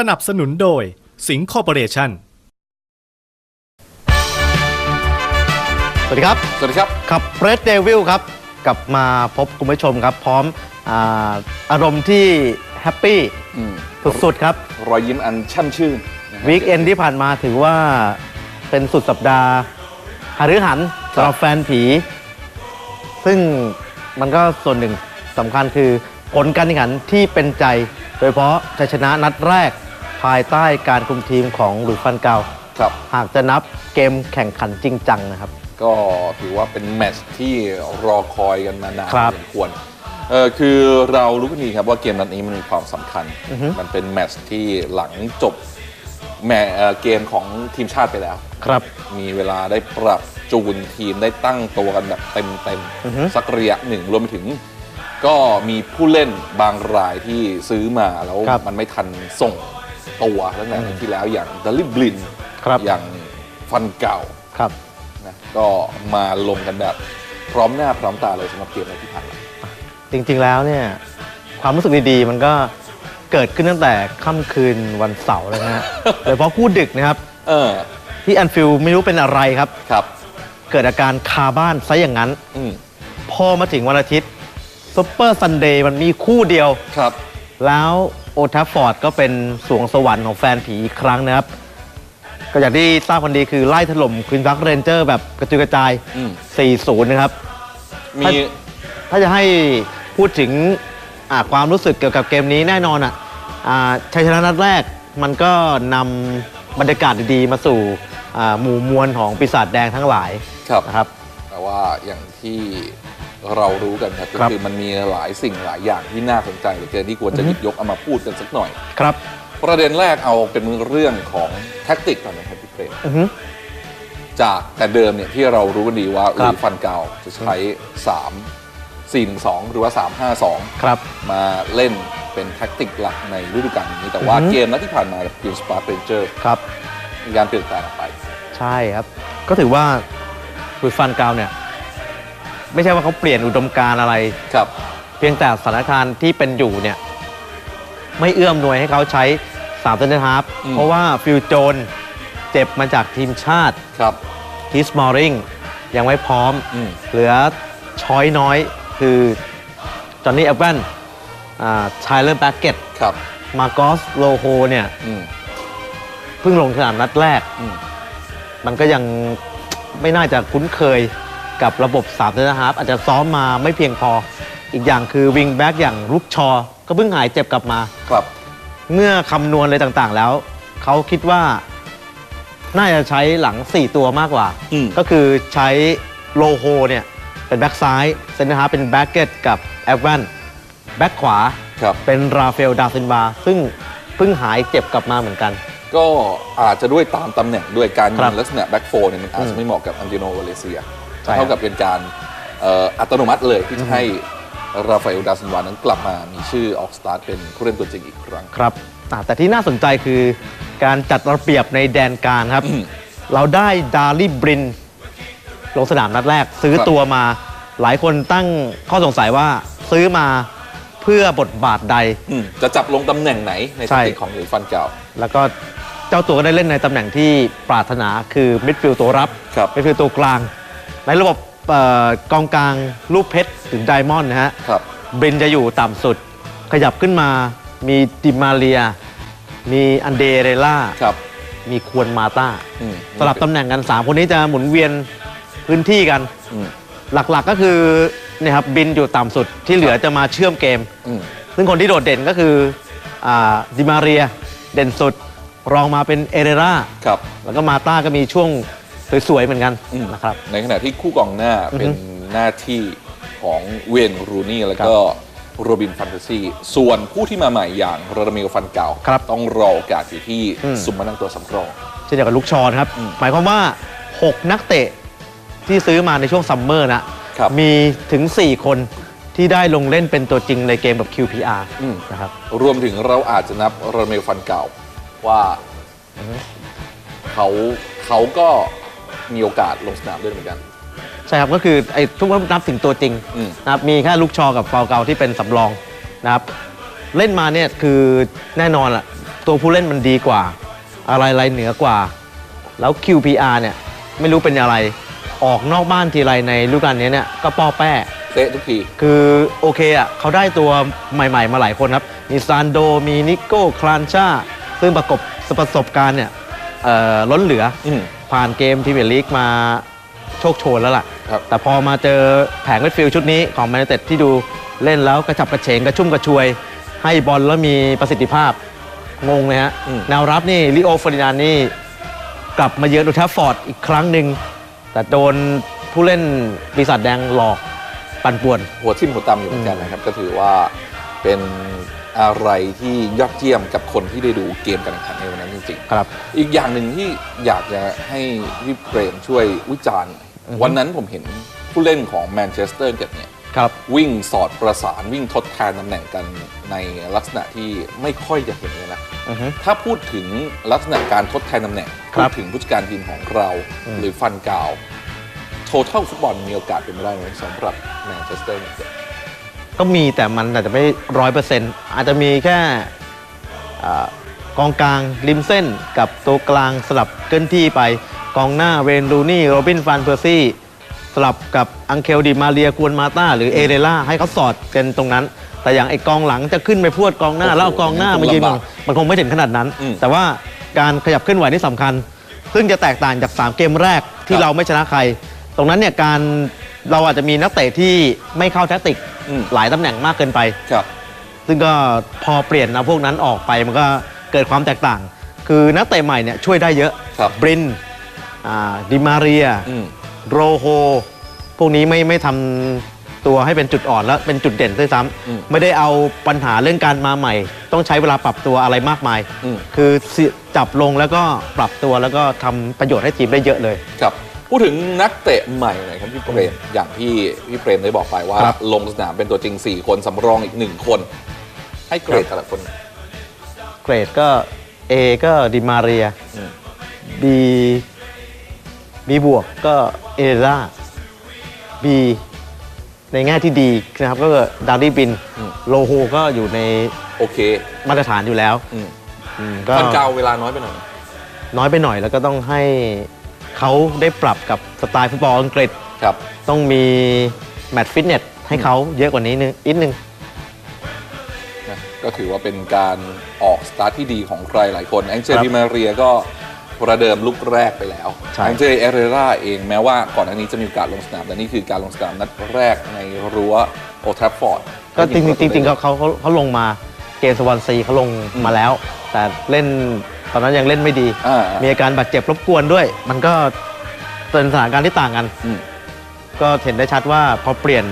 สนับสนุนโดย สิงห์คอร์ปอเรชั่น สวัสดีครับ สวัสดีครับขับเ e ดเดวิลครับ กลับมาพบคุณผู้ชมครับ พร้อมอาอารมณ์ที่แฮปปี้อืมสุดๆครับ รอยยิ้มอันช่ำชื่นนะฮะวีคเอนที่ผ่านมาถือว่าเป็นสุดสัปดาห์หฤหันสำหรับแฟนผี ซึ่งมันก็ส่วนหนึ่งสำคัญคือผลการแข่งขันที่เป็นใจ โดยเฉพาะชัยชนะนัดแรก ภายใต้การคุมทีมของหลุยส์ฟันเกาครับ หากจะนับเกมแข่งขันจริงจังนะครับ ก็ถือว่าเป็นแมตช์ที่รอคอยกันมานานครับพอสมควรเออคือเรารู้กันดีครับว่าเกมนัดนี้มันมีความสำคัญ อือฮึ มันเป็นแมตช์ที่หลังจบแมเอ่อเกมของทีมชาติไปแล้ว ครับ มีเวลาได้ปรับจูนทีมได้ตั้งตัวกันแบบเต็มอือฮึ ๆสักระยะหนึ่งรวมไปถึง ก็มีผู้เล่นบางรายที่ซื้อมาแล้วครับ มันไม่ทันส่ง ตัวตั้งแต่ปีที่แล้วอย่างดัลลิบลินครับอย่างฟันเก่าครับนะก็มาลงกันแบบพร้อมหน้าพร้อมตาเลยสำหรับเกมในที่ผ่านมาจริงๆแล้วเนี่ยความรู้สึกดีๆ มันก็เกิดขึ้นตั้งแต่ค่ำคืนวันเสาร์เลยนะฮะโดยเฉพาะคู่ดึกนะครับเออที่แอนฟิลด์ไม่รู้เป็นอะไรครับครับ เกิดอาการคาบ้านซะอย่างนั้นอืมพอมาถึงวันอาทิตย์ซุปเปอร์ซันเดย์มันมีคู่เดียวครับ แล้วโอ ทัฟฟอร์ดก็เป็นสวงสวรรค์ของแฟนผีอีกครั้งนะครับ ก็อย่างที่ทราบกันดีคือไล่ถล่มควินบักเรนเจอร์แบบกระจุยกระจาย อืม 4-0 นะครับ มี ถ้าถ้าจะให้พูดถึงอ่าความรู้สึกเกี่ยวกับเกมนี้แน่นอนอะอ่าชัยชนะนัดแรกมันก็นำบรรยากาศดีๆ มาสู่อ่าหมู่มวลของปีศาจแดงทั้งหลายครับ นะครับ แต่ว่าอย่างที่ เรารู้กันครับก็ครับคือมันมีหลายสิ่งหลายอย่างที่น่าสนใจเหลือเกินที่ควรจะหยิบยกเอามาพูดกันสักหน่อย ครับ ประเด็นแรกเอาเป็นเรื่องของแท็กติกก่อนนะครับพี่เฟรมอือฮึจากแต่เดิมเนี่ยที่เรารู้กันดีว่าครัลุบยฟันเก่าจะใช้ 3 4 1 2 หรือว่า 3 5 2 ครับ มาเล่นเป็นแท็กติกหลักในฤดูกาลนี้ แต่ว่าอือฮึเกมนัดที่ผ่านมากับทีมสปาร์ตเรนเจอร์ครับมีการเปลี่ยนแปลงออกไป ใช่ครับ ก็ถือว่าคุยฟันกาวเนี่ย ไม่ใช่ว่าเขาเปลี่ยนอุดมการณ์อะไร ครับ เพียงแต่สถานการณ์ที่เป็นอยู่เนี่ย ไม่เอื้อมหน่วยให้เขาใช้3เซนเตอร์ฮาร์ฟอืม เพราะว่าฟิลโจนเจ็บมาจากทีมชาติครับคิสมอริงยังไม่พร้อม อืม เหลือช้อยน้อยคือจอห์นนี่แอปเปิลชายเลอร์แบ็กเก็ตครับ มาโกสโลโฮเนี่ย อืม เพิ่งลงสนามนัดแรก อืม มันก็ยังไม่น่าจะคุ้นเคย กับระบบ3เซนเตอร์ฮาร์ฟอาจจะซ้อมมาไม่เพียงพอ อีกอย่างคือวิงแบ็กอย่างลุกชอ ก็เพิ่งหายเจ็บกลับมา ครับ เมื่อคำนวณอะไรต่างๆ แล้ว เขาคิดว่า น่าจะใช้หลัง 4 ตัวมากกว่า อืม ก็คือใช้โลโฮเนี่ยเป็นแบ็กซ้ายเซนเตอร์ฮาร์ฟเป็นแบ็กเก็ตกับแอฟแวนแบ็กขวา ครับ เป็นราฟาเอลดาซินวาซึ่งเพิ่งหายเจ็บกลับมาเหมือนกัน ก็อาจจะด้วยตามตำแหน่งด้วยการครัยิบงลักษณะแบ็กโฟเนี่ยมันอาจอืจะมไม่เหมาะกับอันเดโนวาเลเซีย ใช่ครับ เท่ากับเป็นการเอ่ออัตโนมัติเลยที่จะให้ราฟาเอลดาซินวานั้นกลับมามีชื่อออกสตาร์ทเป็นผู้เล่นตัวจริงอีกครั้ง ครับอ่าแต่ที่น่าสนใจคือการจัดระเบียบในแดนกลางครับ อืมเราได้ดาริบริน ลงสนามนัดแรก ซื้อครับ ตัวมาหลายคนตั้งข้อสงสัยว่าซื้อมาเพื่อบทบาทใด อืมจะจับลงตำแหน่งไหนในใช่สติของหรือฟันเก่า แล้วก็เจ้าตัวก็ได้เล่นในตำแหน่งที่ปรารถนาคือมิดฟิลด์ตัวรับครับ มิดฟิลด์ตัวกลาง ในระบบเอ่อกองกลางรูปเพชรถึงไดมอนด์นะฮะ ครับบรินจะอยู่ต่ำสุด ขยับขึ้นมา มีดิมาเรีย มีอันเดเรล่า ครับ มีควนมาต้าอืม สลับตำแหน่งกัน 3 คนนี้จะหมุนเวียนพื้นที่กัน อืม หลักๆก็คือเนี่ยครับบินอยู่ต่ำสุดที่เหลือจะมาเชื่อมเกม อืม ซึ่งคนที่โดดเด่นก็คืออาดิมาเรีย เด่นสุด รองมาเป็นเอเรราครับ แล้วก็มาต้าก็มีช่วง สวยๆเหมือนกันอืมนะครับ ในขณะที่คู่กองหน้าอือฮึเป็นหน้าที่ของเวนรูนี่แล้วก็โรบินฟันเตซีส่วนผู้ที่มาใหม่อย่างราดามิลฟันเก่าครับต้องรอโอกาสอยู่ที่อืมซุมมานั่งตัวสำรองเช่นเดียวกับลูกชอนครับอืมหมายความว่า 6 นักเตะที่ซื้อมาในช่วงซัมเมอร์นะครับมีถึง 4 คนที่ได้ลงเล่นเป็นตัวจริงในเกมแบบ QPR อืมนะครับรวมถึงเราอาจจะนับราเมลฟันเก่าว่าเขาเขาก็ มีโอกาสลงสนามด้วยเหมือนกัน ใช่ครับ ก็คือไอ้ทุกคนนับถึงตัวจริงอืม นะครับมีแค่ลูกชอกับฟาวเกาที่เป็นสำรองนะครับเล่นมาเนี่ยคือแน่นอนล่ะตตัวผู้เล่นมันดีกว่า อะไรอะไรเหนือกว่า แล้ว QPR เนี่ยไม่รู้เป็นอะไรออกนอกบ้านทีไรในฤดูกาลนี้เนี่ยก็ป้อแป้ เตะทุกที คือโอเคอะเขาได้ตัวใหม่ๆ มาหลายคนครับ มีซานโดมีนิโก้คลานชาซึ่งประกบประสบการณ์เนี่ยเอ่อล้นเหลืออืม ผ่านเกมพรีเมียร์ลีกมาโชคโชนแล้วล่ะ ครับแต่พอมาเจอแผงเวทฟิลด์ชุดนี้ของแมนเต็ดที่ดูเล่นแล้วกระฉับกระเฉงกระชุ่มกระชวย ให้บอลแล้วมีประสิทธิภาพ งงเลยฮะ อืม แนวรับนี่ลิโอเฟอร์ดินานด์นี่ กลับมาเยือนอูทัฟฟอร์ดอีกครั้งหนึ่ง แต่โดนผู้เล่นปีศาจแดงหลอกปั่นป่วน หัวทิ่มหัวตำอยู่เหมือนกันนะครับ ก็ถือว่าเป็น อะไรที่ยอดเยี่ยมกับคนที่ได้ดูเกมการแข่งขันในวันนั้นจริงครับๆอีกอย่างหนึ่งที่อยากจะให้พี่เปรมช่วยวิจารณ์อือฮึวันนั้นผมเห็นผู้เล่นของแมนเชสเตอร์เกิดเนี่ยครับวิ่งสอดประสานวิ่งทดแทนตำแหน่งกันในลักษณะที่ไม่ค่อยจะเห็นเลยนะอือฮึถ้าพูดถึงลักษณะการทดแทนตำแหน่งครัพูบดถึงผู้จัดการทีมของเราอืมหรือฟันกาวโททัลฟุตบอลมีโอกาสเป็นไปได้ไหมสำหรับแมนเชสเตอร์ยูไนเต็ด ก็มีแต่มันอาจจะไม่ร้อยเปอร์เซ็นต์อาจจะมีแค่อ่ากองกลางริมเส้นกับตัวกลางสลับเกินที่ไปกองหน้าเวนรูนี่โรบินฟานเพอร์ซี่สลับกับอังเคลดิมาเรียกวนมาตาหรือเอเรล่าให้เขาสอดกันตรงนั้น แต่อย่างไอ้กองหลังจะขึ้นไปพวดกองหน้า แล้วเอากองหน้ามายืนมันคงไม่ถึงขนาดนั้น อืม แต่ว่าการขยับเคลื่อนไหวนี่สำคัญ ซึ่งจะแตกต่างจาก 3 เกมแรกที่เราไม่ชนะใคร ตรงนั้นเนี่ยการเราอาจจะมีนักเตะที่ไม่เข้าแทคติก หลายตำแหน่งมากเกินไป ครับ ซึ่งก็พอเปลี่ยนเอาพวกนั้นออกไปมันก็เกิดความแตกต่าง คือนักเตะใหม่เนี่ยช่วยได้เยอะครับบรินอ่าดิมาเรีย อืม โรโฮ พวกนี้ไม่ไม่ทำตัวให้เป็นจุดอ่อนและเป็นจุดเด่นด้วยซ้อืมำไม่ได้เอาปัญหาเรื่องการมาใหม่ ต้องใช้เวลาปรับตัวอะไรมากมาย อืม คือสิจับลงแล้วก็ปรับตัวแล้วก็ทำประโยชน์ให้ทีมได้เยอะเลย ครับ พูดถึงนักเตะใหม่หน่อยครับพี่เปรมอย่างที่พี่เปรมได้บอกไปว่า ครับ ลงสนามเป็นตัวจริง 4 คนสำรองอีก 1 คน ให้เกรดแต่ละคน เกรดก็ A ก็ดิมาเรีย อืม B B บวกก็เอเล่า B ในแง่ที่ดีนะครับ ก็ดาร์ดี้บิน อืม โลโฮก็อยู่ในโอเคมาตรฐานอยู่แล้วอืมอืมก็ฟันกาวเวลาน้อยไปหน่อย น้อยไปหน่อยแล้วก็ต้องให้ เขาได้ปรับกับสไตล์ฟุตบอลอังกฤษ ครับ ต้องมีแมตช์ฟิตเนสให้เขาเยอะกว่านี้นึงนิดนึง นะก็ถือว่าเป็นการออกสตาร์ทที่ดีของใครหลายคนแองเจครับลิมาเรียก็ประเดิมลุกแรกไปแล้วใช่ แองเจเอเรราเองแม้ว่าก่อนหน้านี้จะมีโอกาสลงสนาม แต่นี่คือการลงสนามนัดแรกในรั้วโอทรัฟฟอร์ดก็จริงๆจริงๆเขาเขาเขาเขาลงมาเกมสวอนซีเขาลงมาแล้ว แต่เล่น ตอนนั้นยังเล่นไม่ดีอ่ามีอาการบาดเจ็บรบกวนด้วย มันก็เป็นสถานการณ์ที่ต่างกัน อืม ก็เห็นได้ชัดว่าพอเปลี่ยน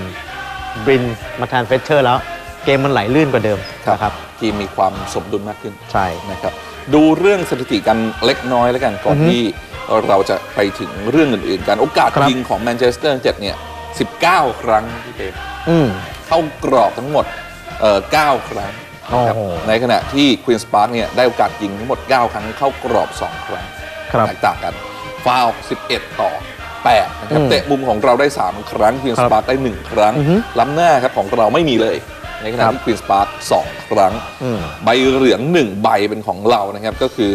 บรินมาแทนเฟสเชอร์แล้ว เกมมันไหลลื่นกว่าเดิมนะครับ ทีมมีความสมดุลมากขึ้นใช่ นะครับ ดูเรื่องสถิติกันเล็กน้อยแล้วกันก่อนอือฮึที่เราจะไปถึงเรื่องอื่น ๆกันโอกาสครับ ยิงของแมนเชสเตอร์เจ็ดเนี่ย 19 ครั้งที่เต็มอืมเข้ากรอบทั้งหมดเอ่อ9ครั้งนะ ครับโอ้โหในขณะที่ควีนสปาร์กเนี่ยได้โอกาสยิงทั้งหมด 9 ครั้งเข้ากรอบ 2 ครั้งครับแตกต่างกันฟาวล์11 ต่อ 8 นะครับอืมเตะมุมของเราได้ 3 ครั้งควีนครัสบปาร์กได้ 1 ครั้งอือฮึล้ำหน้าครับของเราไม่มีเลย ในขณะครับที่ควีนสปาร์ก2ครั้งอืมใบเหลืองหนึ่งใบเป็นของเรานะครับก็คือ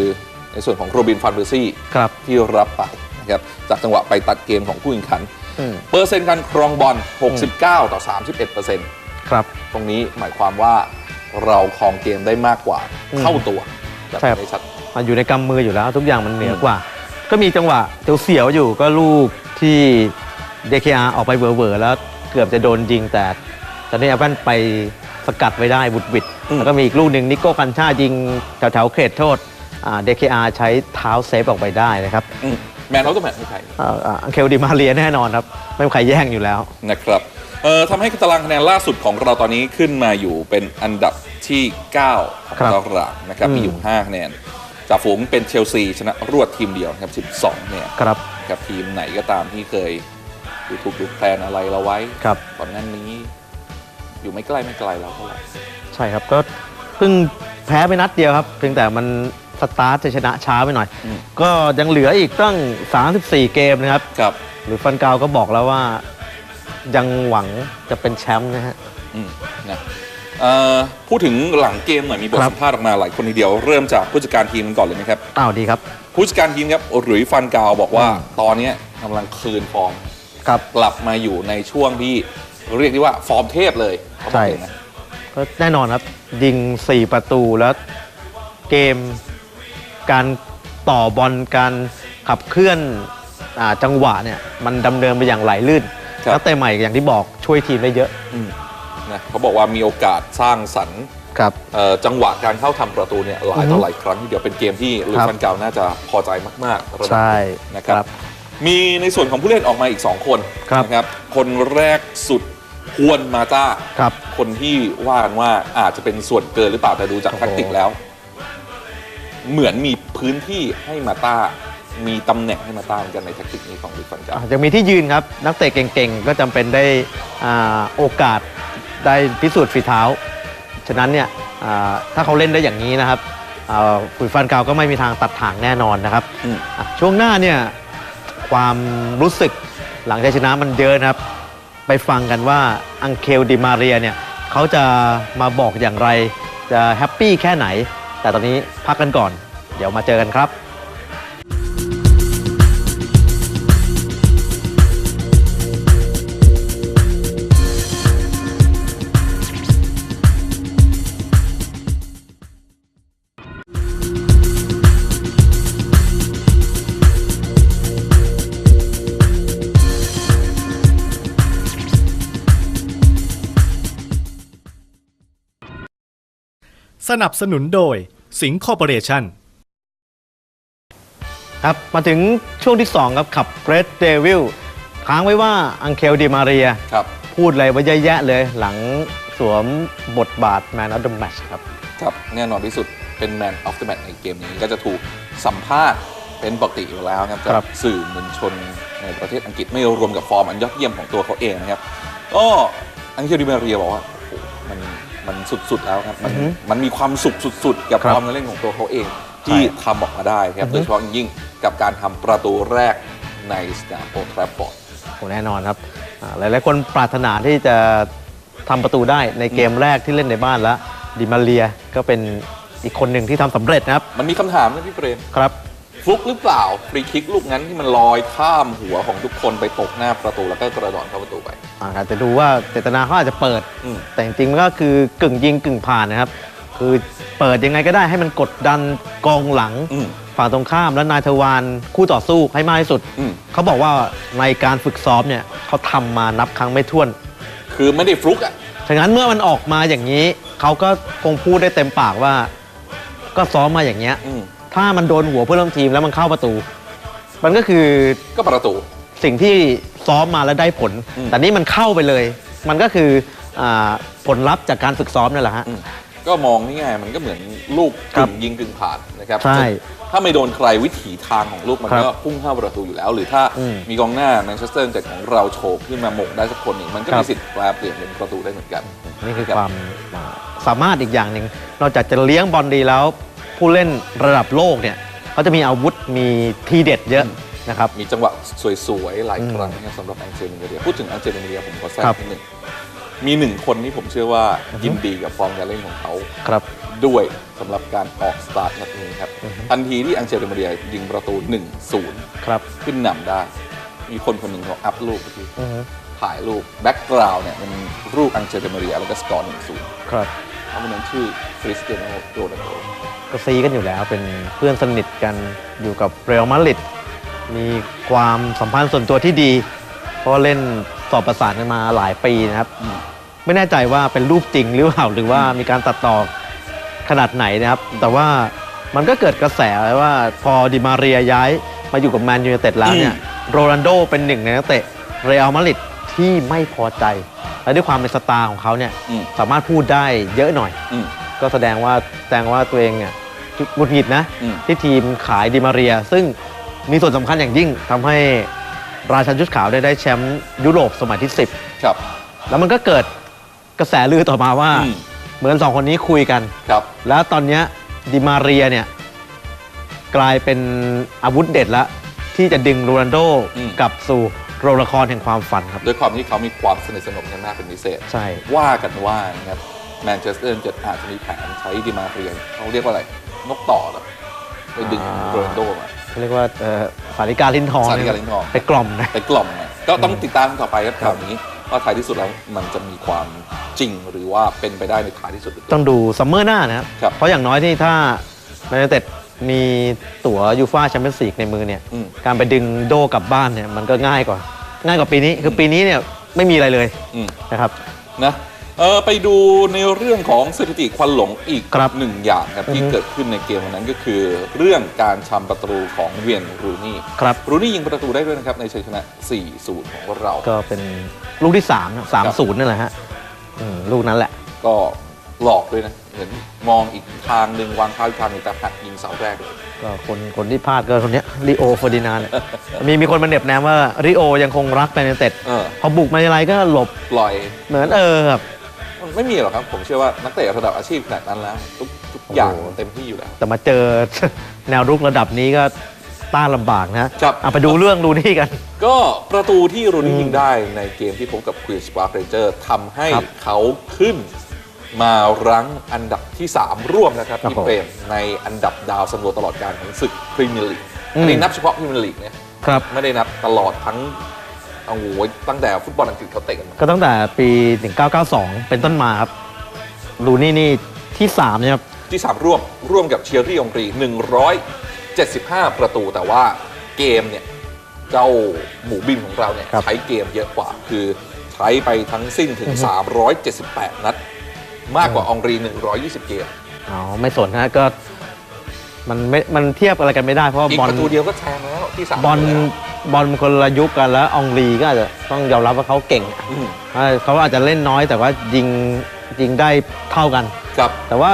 ในส่วนของโรบินฟันเบอร์ซี่ครับที่รับไปนะครับจากจังหวะไปตัดเกมของผู้แข่งขันอืมเปอร์เซ็นต์การครองบอล 69 ต่อ 31เปอร์เซ็นต์ครับ ตรงนี้หมายความว่า เราครองเกมได้มากกว่าอืมเท่าตัวแบบใช่ครับ ไม่ชัด มันอยู่ในกำมืออยู่แล้ว ทุกอย่างมันเหนือกว่า ก็มีจังหวะเสียวๆอยู่ก็ลูกที่ DKR ออกไปเวอร์ๆแล้วเกือบจะโดนยิงแต่ตอนนี้แอปเปิลไปสกัดไว้ได้บุดบิดอืม แล้วก็มีอีกลูกหนึ่งนิโก้คันชายิงแถวๆเขตโทษอ่า DKR ใช้เท้าเซฟออกไปได้นะครับอืมแมนเขาต้องแมนไม่ใครอ่าอ่าอังเคลดิมาเรียแน่นอนครับ ไม่มีใครแย่งอยู่แล้ว นะครับ เอ่อทำให้ตารางคะแนนล่าสุดของเราตอนนี้ขึ้นมาอยู่เป็นอันดับที่ 9 ของครับตารางนะครับอืมมีอยู่ 5 คะแนนจ่าฝูงเป็นเชลซี ชนะรวดทีมเดียวนะครับ 12 เนี่ยครับกับทีมไหนก็ตามที่เคยดูถูกดูแคลนอะไรเราไว้ครับ ก่อนหน้านี้ อยู่ไม่ใกล้ไม่ไกลแล้วเท่าไหร่ ใช่ครับก็เพิ่งแพ้ไปนัดเดียวครับเพียงแต่มันสตาร์ทจะชนะช้าไปหน่อย อืม ก็ยังเหลืออีกตั้ง 34 เกมนะครับ ครับ หรือฟันกาวก็บอกแล้วว่า ยังหวังจะเป็นแชมป์นะฮะ อืมนะเอ่อพูดถึงหลังเกมหน่อยมีบทครับ สัมภาษณ์ออกมาหลายคนทีเดียวเริ่มจากผู้จัดการทีมกันก่อนเลยไหมครับ อ้าวดีครับ ผู้จัดการทีมครับหลุยส์ฟันกาวบอกว่า อืม ตอนเนี้ยกำลังคืนฟอร์มครับ กลับมาอยู่ในช่วงที่เรียกได้ว่าฟอร์มเทพเลยเขาบอกใช่เองนะก็แน่นอนครับ ยิง 4 ประตูแล้วเกมการต่อบอลการขับเคลื่อนอาจังหวะเนี่ย มันดำเนินไปอย่างไหลลื่นครับ นักเตะใหม่อย่างที่บอกช่วยทีมได้เยอะอืมนะเขาบอกว่ามีโอกาสสร้างสรรค์ครับเอ่อจังหวะการเข้าทำประตูเนี่ยหลายอือฮึต่อหลายครั้งที่เดียวเป็นเกมที่ลุยครับฟันกาวน่าจะพอใจมากๆระดับใช่หนึ่งนะครับครับ มีในส่วนของผู้เล่นออกมาอีก 2 คนครับนะครับ คนแรกสุดฮวนมาต้าครับคนที่ว่ากันว่าอาจจะเป็นส่วนเกินหรือเปล่าแต่ดูจากโอ้โหแท็กติกแล้ว เหมือนมีพื้นที่ให้มาต้า มีตำแหน่งให้มาต้าเหมือนกันในแท็กติกนี้ของลุยฟันกาวอะยังมีที่ยืนครับ นักเตะเก่งๆ ก็จำเป็นได้อ่าโอกาสได้พิสูจน์ฝีเท้า ฉะนั้นเนี่ยอ่าถ้าเขาเล่นได้อย่างนี้นะครับอ่าขุยฟันกาวก็ไม่มีทางตัดถางแน่นอนนะครับอืม อะช่วงหน้าเนี่ยความรู้สึกหลังจากชนะมันเยอะนะครับ ไปฟังกันว่าอังเคลดิมาเรียเนี่ยเขาจะมาบอกอย่างไรจะแฮปปี้แค่ไหน แต่ตอนนี้พักกันก่อน เดี๋ยวมาเจอกันครับ นับสนุนโดยสิงห์คอร์ปอเรชั่นครับ มาถึงช่วงที่ 2 ครับขับเ e ดเดวิลค้างไว้ว่าอังเคลดิมาเรีย ครับ พูดอะไรไว้เยอะแยะเลยหลังสวมบทบาท Man of the Match ครับ ครับแน่นอนที่สุดเป็น Man of the Match ในเกมนี้ก็จะถูกสัมภาษณ์เป็นปกติอยู่แล้วครับครัจากบสื่อมวลชนในประเทศอังกฤษไม่รวมกับฟอร์มอันยอดเยี่ยมของตัวเขาเองนะครับก็อังเคลดิมาเรียบอกว่าโอ้โหมัน มันสุดๆแล้วครับมันมันมีความสุขสุดๆ กับครับความการเล่นของตัวเขาเอง ที่ทำออกมาได้ครับอือฮึโดยเฉพาะอย่างยิ่งกับการทำประตูแรกในสนามโอทราฟฟอร์ดโอ้แน่นอนครับอ่าหลายๆคนปรารถนาที่จะทำประตูได้ในเกมแรกที่เล่นในบ้านแล้วดิมาเรียก็เป็นอีกคนหนึ่งที่ทำสำเร็จนะครับ มันมีคำถามนะพี่เปรมครับ ฟลุกหรือเปล่าฟรีคิกลูกนั้นที่มันลอยข้ามหัวของทุกคนไปตกหน้าประตูแล้วก็กระโดดเข้าประตูไป อ่าอาจจะดูว่าเจตนาเขาอาจจะเปิด อืม แต่จริงๆมันก็คือกึ่งยิงกึ่งผ่านนะครับ คือเปิดยังไงก็ได้ให้มันกดดันกองหลังอืม ฝั่งตรงข้ามและนายทวารคู่ต่อสู้ให้มากที่สุด อืม เขาบอกว่าในการฝึกซ้อมเนี่ยเขาทำมานับครั้งไม่ถ้วน คือไม่ได้ฟลุกอะ ฉะนั้นเมื่อมันออกมาอย่างนี้ เขาก็คงพูดได้เต็มปากว่า ก็ซ้อมมาอย่างเงี้ย อืม ถ้ามันโดนหัวเพื่อนร่วมทีมแล้วมันเข้าประตู มันก็คือก็ประตู สิ่งที่ซ้อมมาแล้วได้ผล อืม แต่นี่มันเข้าไปเลย มันก็คืออาผลลัพธ์จากการฝึกซ้อมนั่นแหละฮะอืมก็มองง่ายๆมันก็เหมือนลูกครักึ่บงยิงกึ่งผ่านนะครับใช่ถ้าไม่โดนใครวิถีทางของลูกมันครับก็พุ่งเข้าประตูอยู่แล้ว หรือถ้าอืมมีกองหน้าแมนเชสเตอร์ยูไนเต็ดของเราโฉบขึ้นมาหม่งได้สักคนหนึ่งมันก็ครัมีบ สิทธิ์แปลเปลี่ยนเป็นประตูได้เหมือนกันนี่คือครับ ความอ่าสามารถอีกอย่างหนึ่งนอกจากจะเลี้ยงบอลดีแล้ว ผู้เล่นระดับโลกเนี่ยเขาจะมีอาวุธมีทีเด็ดเยอะนะครับ มีจังหวะสวยๆ หลายอืมครั้งนะครับสำหรับอังเจลิเดียพูดถึงอังเจลิเดียผมขอแทรกครับนิดหนึ่งมีหนึ่งคนที่ผมเชื่อว่ายินดีกับฟอร์มการเล่นของเขาครับด้วยสำหรับการออกสตาร์ทนัดนี้ครับอือฮึทันทีที่อังเจลิเดียยิงประตู 1-0 ครับ ขึ้นนำได้ มีคนคนหนึ่งเขาอัพรูปไปที่อือฮึถ่ายรูปแบ็กกราวน์เนี่ยมันรูปอังเจลิเดียแล้วก็สกอร์1-0 ครับเขาคนนั้นชื่อคริสเตียโนโรนัลโด ก็ซีกันอยู่แล้วเป็นเพื่อนสนิทกันอยู่กับเรอัลมาดริดมีความสัมพันธ์ส่วนตัวที่ดี เพราะว่าเล่นสอบประสานกันมาหลายปีนะครับอืมไม่แน่ใจว่าเป็นรูปจริงหรือเปล่าหรือว่ามีการตัดต่อขนาดไหนนะครับ แต่ว่ามันก็เกิดกระแสว่าพอดิมาเรียย้ายมาอยู่กับแมนยูไนเต็ดแล้วเนี่ยโรนัลโดเป็นหนึ่งในนักเตะเรอัลมาดริดที่ไม่พอใจและด้วยความเป็นสตาร์ของเขาเนี่ยอืมสามารถพูดได้เยอะหน่อยอืมก็แสดงว่าแสดงว่าตัวเองเนี่ย หงุดหงิดนะ อืม ที่ทีมขายดิมาเรีย ซึ่งมีส่วนสำคัญอย่างยิ่งทำให้ราชันชุดขาวได้ได้แชมป์ยุโรปสมัยที่ ครับ 10 แล้วมันก็เกิดกระแสลือต่อมาว่า อืม เหมือนสองคนนี้คุยกัน ครับ แล้วตอนเนี้ยดิมาเรียเนี่ยกลายเป็นอาวุธเด็ดละ ที่จะดึงโรนัลโดอืม กลับสู่โรงละครแห่งความฝันครับ ด้วยความที่เขามีความสนิทสนมกันมากเป็นพิเศษ ใช่ ว่ากันว่านะครับแมนเชสเตอร์ยูไนเต็ดอาจจะมีแผนใช้ดิมาเรียเขาเรียกว่าอะไร นกต่อเหรอไปดึงอ่า โรนลโดมาเขาเรียกว่าเอ่อสาริกาลิ้นทองสาริกาลิ้นทอง ไปกล่อมนะ ไปกล่อมมาก็ต้องติดตามต่อไปครับครับข่าวนี้ว่าท้ายที่สุดแล้วมันจะมีความจริงหรือว่าเป็นไปได้ในท้ายที่สุดหรือเปต้ล่าองดูซัมเมอร์หน้านะครับ ครับเพราะอย่างน้อยที่ถ้าแมนยูเต็ดมีตั๋วยูฟ่าแชมเปี้ยนส์ลีกในมือเนี่ย อืม การไปดึงโดกลับบ้านเนี่ยมันก็ง่ายกว่า ง่ายกว่าปีนี้ คือปีนี้เนี่ยไม่มีอะไรเลยอืมนะครับ นะ เออไปดูในเรื่องของสถิติควันหลงอีกครับหนึ่งอย่างครับที่อือฮึเกิดขึ้นในเกมวันนั้นก็คือ เรื่องการทำประตูของเวียนรูนี่ครับ รูนี่ยิงประตูได้ด้วยนะครับในชัยชนะ 4-0 ของเรา ก็เป็นลูกที่3นะสามศูนย์นั่นแหละฮะอืมลูกนั้นแหละ ก็หลอกด้วยนะเห็นมองอีกทางหนึ่งวางเท้าอีกทางหนึ่งแต่หักยิงเสาแรกเลย ก็คนคนที่พลาดก็คนเนี้ยริโอเฟอร์ดินานด์ มีมีคนมาเหน็บแนมว่าริโอยังคงรักแมนยูเต็ดเออ พอบุกมาอะไรก็หลบปล่อย เหมือนเออแบบมัน ไม่มีหรอกครับ ผมเชื่อว่านักเตะระดับอาชีพขนาดนั้นแล้วทุกทุกอย่างโอ้โห เต็มที่อยู่แล้ว แต่มาเจอ แนวรุกระดับนี้ก็ต้านลำบากนะครับอะไปดูเรื่องดูนี่กัน ก็ประตูที่รูนี่อืมยิงได้ในเกมที่พบกับควีนสปาร์คเรนเจอร์ทำให้ครับเขาขึ้นมารั้งอันดับที่ 3 ร่วมนะครับครับที่ผมเปรมในอันดับดาวซันโวตลอดการของศึกพรีเมียร์ลีกอืม อันนี้นับเฉพาะพรีเมียร์ลีกเนี่ยครับ ไม่ได้นับตลอดทั้ง โอ้โหตั้งแต่ฟุตบอลอังกฤษเขาเตะกันมาก็ตั้งแต่ปี 1992 เป็นต้นมาครับลูนี่นี่ที่3เนี่ยครับที่ 3 ร่วมร่วมกับเชียร์รี่องกรี175 ประตูแต่ว่าเกมเนี่ยเจ้าหมูบินของเราเนี่ยครับใช้เกมเยอะกว่าคือใช้ไปทั้งสิ้นถึงอือฮึ378 นัด มากกว่าองกรี 120 เกมอ๋อไม่สนนะก็ มันไม่มันเทียบอะไรกันไม่ได้เพราะว่าอีกบอลประตูเดียวก็แซงแล้วที่3บอลบอลมันคนละยุคกันแล้วอองลีก็อาจจะต้องยอมรับว่าเขาเก่งอืม เออเขาอาจจะเล่นน้อยแต่ว่ายิงยิงได้เท่ากัน ครับแต่ว่า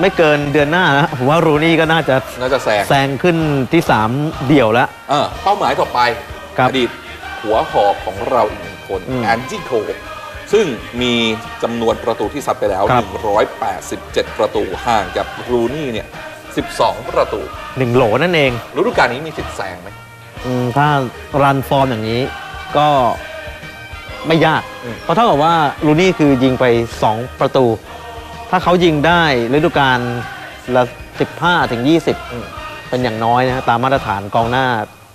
ไม่เกินเดือนหน้านะผมว่ารูนี่ก็น่าจะน่าจะแซงแซงขึ้นที่3เดี่ยวแล้ว เออเป้าหมายต่อไปครับอดีตหัวหอกของเราอีกหนึ่งคนอืมแอนจิโคซึ่งมีจำนวนประตูที่ซัดไปแล้ว ครับ 187 ประตูห่างกับรูนี่เนี่ย 12 ประตูหนึ่งโหลนั่นเองฤดูกาลนี้มีสิทธิ์แซงไหมอืมถ้ารันฟอร์มอย่างนี้ก็ไม่ยากอืมเพราะเท่ากับว่าลูนี่คือยิงไป 2 ประตู ถ้าเขายิงได้ฤดูกาลละ 15 ถึงอืม20 เป็นอย่างน้อยนะตามมาตรฐานกองหน้า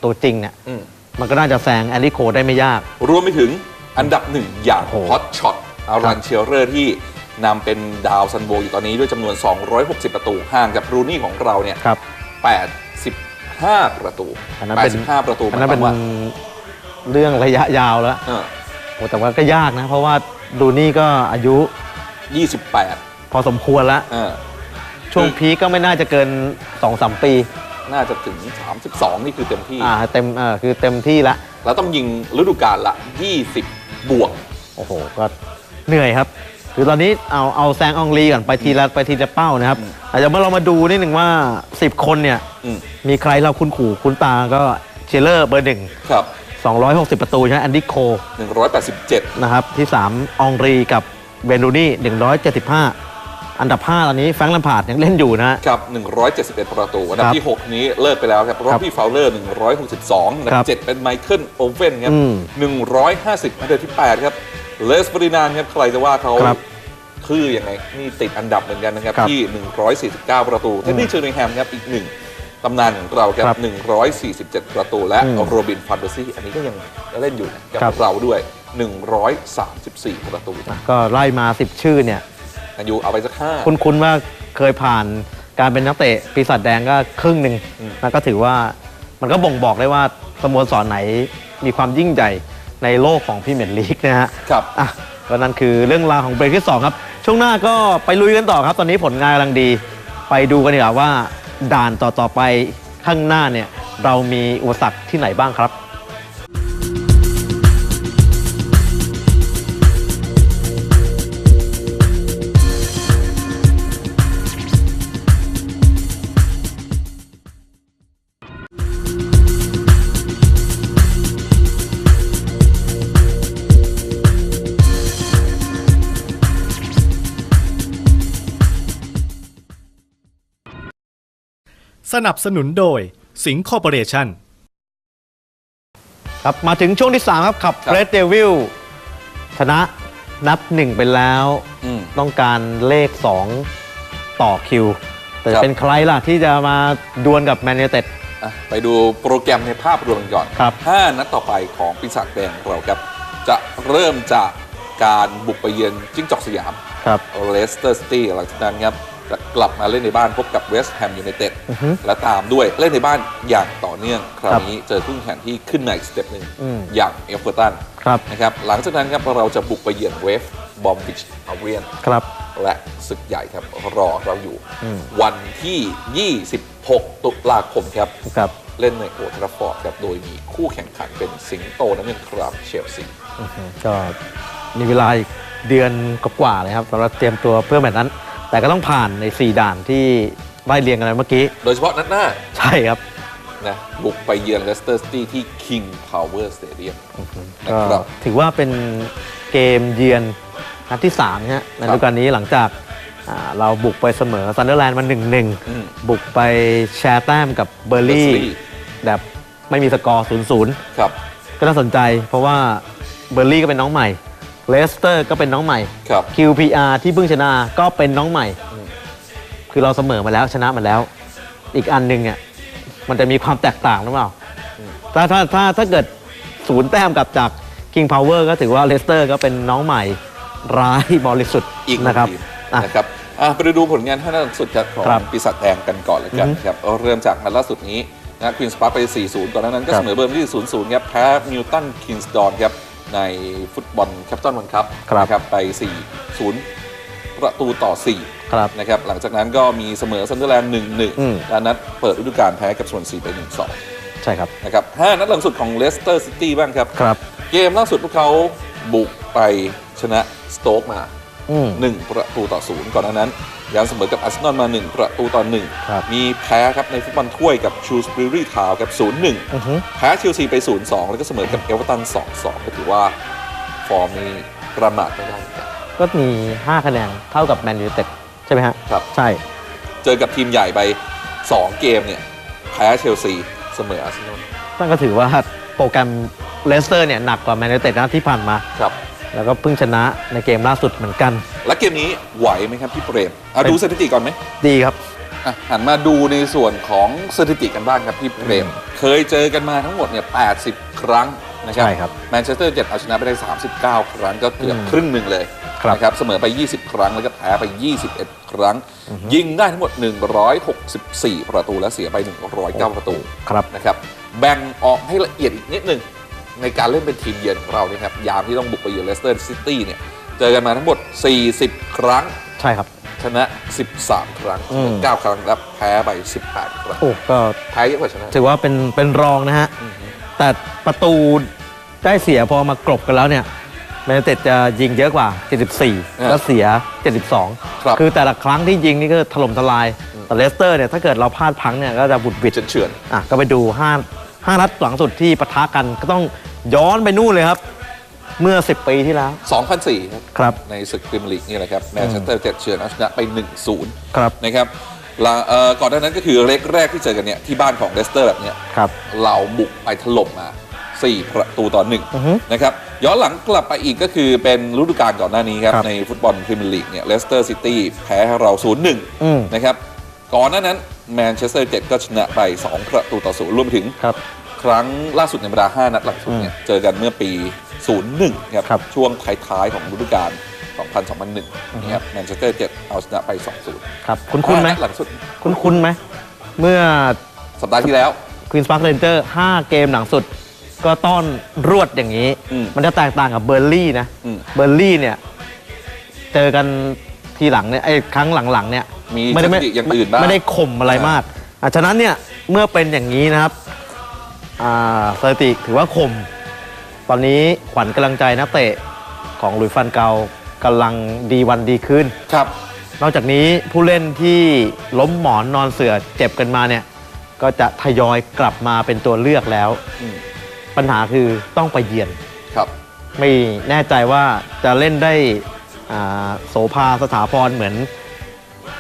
ตัวจริงเนี่ยอืมมันก็น่าจะแซงแอนดี้โคได้ไม่ยาก รวมไปถึงอันดับหนึ่งอย่างโอ้โหฮอตช็อตอารันเชียเรอร์ที่ นำเป็นดาวซันโบอยู่ตอนนี้ด้วยจำนวน 260 ประตูห่างกับรูนี่ของเราเนี่ยครับ 85 ประตูอันนั้นเป็น 85ประตูอันนั้นเป็นหมายความว่าเรื่องระยะยาวแล้วเออโอ้แต่ว่าก็ยากนะ เพราะว่าดูนี่ก็อายุ28พอสมควรแล้ว เออ ช่วงคือพีคก็ไม่น่าจะเกิน2-3ปีน่าจะถึง 32 นี่คือเต็มที่ อ่าเต็มเออคือเต็มที่ละแล้วต้องยิงฤดูกาลละ 20 บวก โอ้โห ก็เหนื่อยครับ คือตอนนี้เอาเอาแซงอองลีก่อนไปทีละไปทีละเป้านะครับอืมอาจจะเมื่อเรามาดูนิดหนึ่งว่า 10 คนเนี่ยอืมมีใครเราคุ้นขู่คุ้นตาก็เชลเลอร์เบอร์หนึ่งครับ260 ประตูใช่ไหมแอนดี้โค 187 นะครับ ที่ 3 อองรีกับเบนรูนี่ 175 อันดับ 5 ตอนนี้แฟรงค์แลมพาร์ดยังเล่นอยู่นะครับ 171 ประตู อันดับครับที่ 6 นี้เลิกไปแล้วครับโรบี้ฟาวเลอร์ 162 อันดัครับบ7 เป็นไมเคิลโอเว่นครับอืม150 อันดับที่ 8 ครับ เลสฟรินานครับใครจะว่าเขาครับคือยังไงนี่ติดอันดับเหมือนกันนะครับ ครับที่ 149 ประตูเทนนี่เชอร์ริงแฮมครับอีกหนึ่งตำนานของเราคครัรับบ 147 ประตู และอืมโรบินฟันเบอร์ซี่อันนี้ก็ยังเล่นอยู่นะกับครับ เราด้วย 134 ประตูก็ไล่มา 10 ชื่อเนี่ย อายุเอาไปสักห้า คุ้นๆว่าเคยผ่านการเป็นนักเตะปีศาจแดงก็ครึ่งหนึ่งอืม นะก็ถือว่ามันก็บ่งบอกได้ว่าสโมสรไหนมีความยิ่งใหญ่ ในโลกของพรีเมียร์ลีกนะฮะครับอะก็นั่นคือเรื่องราวของเบรกที่ 2 ครับ ช่วงหน้าก็ไปลุยกันต่อครับ ตอนนี้ผลงานกำลังดี ไปดูกันดีกว่าว่าด่านต่อๆไปข้างหน้าเนี่ยเรามีอุปสรรคที่ไหนบ้างครับ สนับสนุนโดยสิงห์คอร์ปอเรชั่นครับมาถึงช่วงที่ 3 ครับขับครับเรดเดวิลชนะนับหนึ่งไปแล้ว อืม ต้องการเลข 2 ต่อคิว แต่ครับเป็นใครล่ะที่จะมาดวลกับแมนยูไนเต็ด อะไปดูโปรแกรมในภาพรวมกันก่อนครับ5นัดต่อไปของปีศาจแดงของเราครับ จะเริ่มจากการบุกไปเยือนจิ้งจอกสยาม ครับ เลสเตอร์ซิตี้หลังจากนั้นครับ จะกลับมาเล่นในบ้านพบกับเวสต์แฮมยูไนเต็ดอือฮึและตามด้วยเล่นในบ้านอย่างต่อเนื่องคราวครับนี้เจอคู่แข่งที่ขึ้นมาอีกสเต็ปหนึ่งอืมอย่างเอฟเวอร์ตันครับนะครับหลังจากนั้นครับเราจะบุกไปเยือนเวฟบอมบิชอาเวียนครับและศึกใหญ่ครับรอเราอยู่อืมวันที่ 26 ตุลาคมครับครับเล่นในโอทราฟอร์ดครับโดยมีคู่แข่งขันเป็นสิงโตน้ำเงินครับเชลซีอือฮึก็มีเวลาอีกเดือนกว่าๆเลยครับสำหรับเตรียมตัวเพื่อแมตช์นั้น แต่ก็ต้องผ่านใน 4 ด่านที่ไล่เรียงกันไปเมื่อกี้ โดยเฉพาะนัดหน้าใช่ครับ นะบุกไปเยือนเลสเตอร์ซิตี้ที่ King Power Stadium นะก็ครับ ถือว่าเป็นเกมเยือนนัดที่3นะฮะในฤดูกาลนี้หลังจากอ่าเราบุกไปเสมอซันเดอร์แลนด์มา1-1อืมบุกไปแชร์แต้มกับเบอร์ลี่ Burnley แบบไม่มีสกอร์ 0-0 ครับ ก็น่าสนใจเพราะว่าเบอร์ลี่ก็เป็นน้องใหม่ เลสเตอร์ก็เป็นน้องใหม่ ครับ QPR ที่เพิ่งชนะก็เป็นน้องใหม่อืมคือเราเสมอมาแล้วชนะมาแล้ว อีกอันหนึ่งเนี่ยมันจะมีความแตกต่างหรือเปล่า ถ้าถ้าถ้าถ้าเกิดศูนย์แต้มกลับจาก King Power ก็ถือว่าเลสเตอร์ก็เป็นน้องใหม่ร้ายบริสุทธิ์อีกหนึ่งนะครับทีมอะ นะครับอะไปดูผลงานท่านัดสุดครับของครับปีศาจแดงกันก่อนเลยกันอือฮึครับเอาเริ่มจากนัดล่าสุดนี้นะควีนสปาร์ไป 4-0 ก่อนหน้านั้นก็ครับ เสมอเบิร์นที่ 0-0 ครับแพ้มิวตันคิงส์ดอนครับ ในฟุตบอลแคปตันวันคัพครับนะครับไป 4-0 ประตูต่อ 4 ครับนะครับหลังจากนั้นก็มีเสมอซันเดอร์แลนด์อืม1-1และนัดเปิดฤดูกาลแพ้กับสวน4ไป1-2ใช่ครับนะครับห้านัดหลังสุดของเลสเตอร์ซิตี้บ้างครับครับ เกมล่าสุดพวกเขาบุกไปชนะสโต๊กมาอืม 1 ประตูต่อศูนย์ก่อนหน้านั้นยังเสมอกับอาร์เซนอลมา 1 ประตูต่อครับ1มีแพ้ครับในฟุตบอลถ้วยกับชูสบริรี่ทาวกับ 0-1อือฮึแพ้เชลซีไป 0-2 แล้วก็เสมอกับเอเวอร์ตัน 2-2 ก็ถือว่า ฟอร์มนี้ประมาทไม่ได้เหมือนกันก็มี 5 คะแนนเท่ากับแมนยูไนเต็ดใช่ไหมฮะครับใช่ เจอกับทีมใหญ่ไป 2 เกมเนี่ยแพ้เชลซีเสมออาร์เซนอลนั่นก็ถือว่าโปรแกรมเลสเตอร์เนี่ยหนักกว่าแมนยูไนเต็ดนะที่ผ่านมาครับ แล้วก็เพิ่งชนะในเกมล่าสุดเหมือนกัน และเกมนี้ไหวไหมครับพี่เปรมเอาเป็นดูสถิติก่อนไหมดีครับอะหันมาดูในส่วนของสถิติกันบ้างครับพี่เปรม เคยเจอกันมาทั้งหมดเนี่ย 80 ครั้งนะครับใช่ครับแมนเชสเตอร์เจ็ดเอาชนะไปได้ 39 ครั้งก็เกือบอืมครึ่งหนึ่งเลยครับนะครับเสมอไป 20 ครั้งแล้วก็แพ้ไป 21 ครั้ง ยิงได้ทั้งหมด 164 ประตูและเสียไป 109 ประตูครับนะครับแบ่งออกให้ละเอียดอีกนิดหนึ่ง ในการเล่นเป็นทีมเยือนของเราเนี่ยครับยามที่ต้องบุกไปเยือนเลสเตอร์ซิตี้เนี่ยเจอกันมาทั้งหมด 40 ครั้งใช่ครับ ชนะ 13 ครั้งอืม 9ครั้งและแพ้ไป 18 ครั้งโอ้ก็แพ้เยอะกว่าชนะ ถือว่าเป็นเป็นรองนะฮะ แต่ประตูได้เสียพอมากรบกันแล้วเนี่ยแมนยูไนเต็ดจะยิงเยอะกว่า 74 แล้วเสีย 72 ครับ คือแต่ละครั้งที่ยิงนี่ก็ถล่มทลาย แต่เลสเตอร์เนี่ยถ้าเกิดเราพลาดพลังเนี่ยก็จะบุดบิด เฉือน อะก็ไปดู5 5นัดหลังสุดที่ปะทะกันก็ต้อง ย้อนไปนู่นเลยครับ เมื่อ 10 ปีที่แล้วๆ2004 ครับ ครับ ในศึกพรีเมียร์ลีกนี่แหละครับแมนเชสเตอร์เจ็ดเฉือนเอาชนะไป 1-0 ครับ นะครับหลังเอ่อก่อนหน้านั้นก็คือเล็กแรกที่เจอกันเนี่ยที่บ้านของเลสเตอร์แบบเนี้ยครับ เราบุกไปถล่มมา 4 ประตูต่อหนึ่งอือฮึนะครับย้อนหลังกลับไปอีกก็คือเป็นฤดูกาลก่อนหน้านี้ครับ ครับในฟุตบอลพรีเมียร์ลีกเนี่ยเลสเตอร์ซิตี้แพ้เรา0-1อืมนะครับ ก่อนหน้านั้นแมนเชสเตอร์เจ็ดก็ชนะไป 2 ประตูต่อศูนย์รวมถึง ครับ ครั้งล่าสุดในบรรดา5นัดหลังสุดเนี่ยเจอกันเมื่อปี 01 ครับครับช่วงท้ายๆของฤดูกาล2000-2001นะครับแมนเชสเตอร์เจ็ดเอาชนะไป 2-0 ครับ คุณคุณไหมห้านัดหลังสุด คุณคุณไหม เมื่อสัปดาห์ที่แล้วควีนส์พาร์คเรนเจอร์5เกมหลังสุด ก็ต้อนรวดอย่างนี้อืมมันจะแตกต่างกับเบอร์ลี่นะอืมเบอร์ลี่เนี่ย เจอกันทีหลังเนี่ยไอ้ครั้งหลังๆเนี่ย มีไม่ได้สถิติอย่างอื่นบ้างไม่ได้ข่มอะไรมากอะฉะนั้นเนี่ยเมื่อเป็นอย่างนี้นะครับอ่า สถิติถือว่าข่มตอนนี้ขวัญกำลังใจนักเตะของหลุยส์ฟันเกากำลังดีวันดีขึ้น ครับ นอกจากนี้ผู้เล่นที่ล้มหมอนนอนเสือเจ็บกันมาเนี่ย ก็จะทยอยกลับมาเป็นตัวเลือกแล้ว อืมปัญหาคือต้องไปเยือน ครับ ไม่แน่ใจว่าจะเล่นได้อ่าโสภาสถาพรเหมือน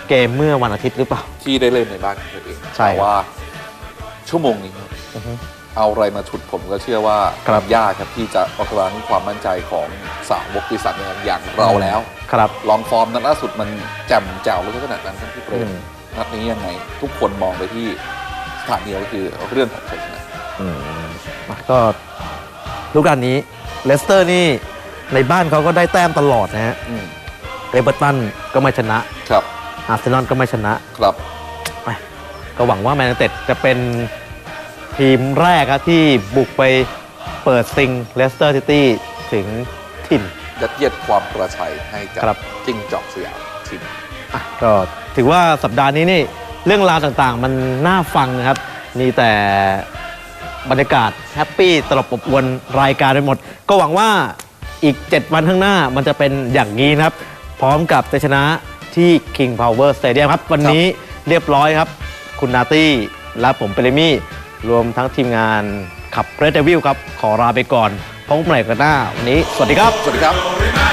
เกมเมื่อวันอาทิตย์หรือเปล่า ที่ได้เล่นในบ้านของตัวเองใช่ แต่ว่าชั่วโมงนี้อือฮึ เอาอะไรมาฉุดผมก็เชื่อว่าครับยากครับที่จะเอาครั้งความมั่นใจของสาวกปีศาจแดงอย่างเราแล้วครับลองฟอร์มนั้นล่าสุดมันแจ่มแจ๋วเลยขนาดนั้นครับพี่เปรอืมมนัดนี้ยังไง ทุกคนมองไปที่สถานเดียวก็คือเรื่องของชัยชนะอืมก็ลูกการนี้เลสเตอร์นี่ในบ้านเขาก็ได้แต้มตลอดนะฮะอืมเอเบอร์ตันก็ไม่ชนะ ครับอาร์เซนอลก็ไม่ชนะ ครับ ก็หวังว่าแมนยูเต็ดจะเป็น ทีมแรกครับที่บุกไปเปิดซิงเลสเตอร์ซิตี้ถึงถิ่น ยัดเยียดความกระชัยให้กัครับ จิ้งจอกสยามทีมอะก็ถือว่าสัปดาห์นี้นี่เรื่องราวต่างๆ มันน่าฟังนะครับ มีแต่บรรยากาศแฮปปี้ตลบอบอวนรายการไปหมด ก็หวังว่าอีก 7 วันข้างหน้ามันจะเป็นอย่างนี้นะครับ พร้อมกับชัยชนะที่ King Power Stadium ครับ วันนี้เรียบร้อยครับ คุณนาตี้และผมเปเรมี่ รวมทั้งทีมงานขับเรดเดวิลครับ ขอลาไปก่อนพบกันใหม่กันหน้า วันนี้ สวัสดีครับ สวัสดีครับ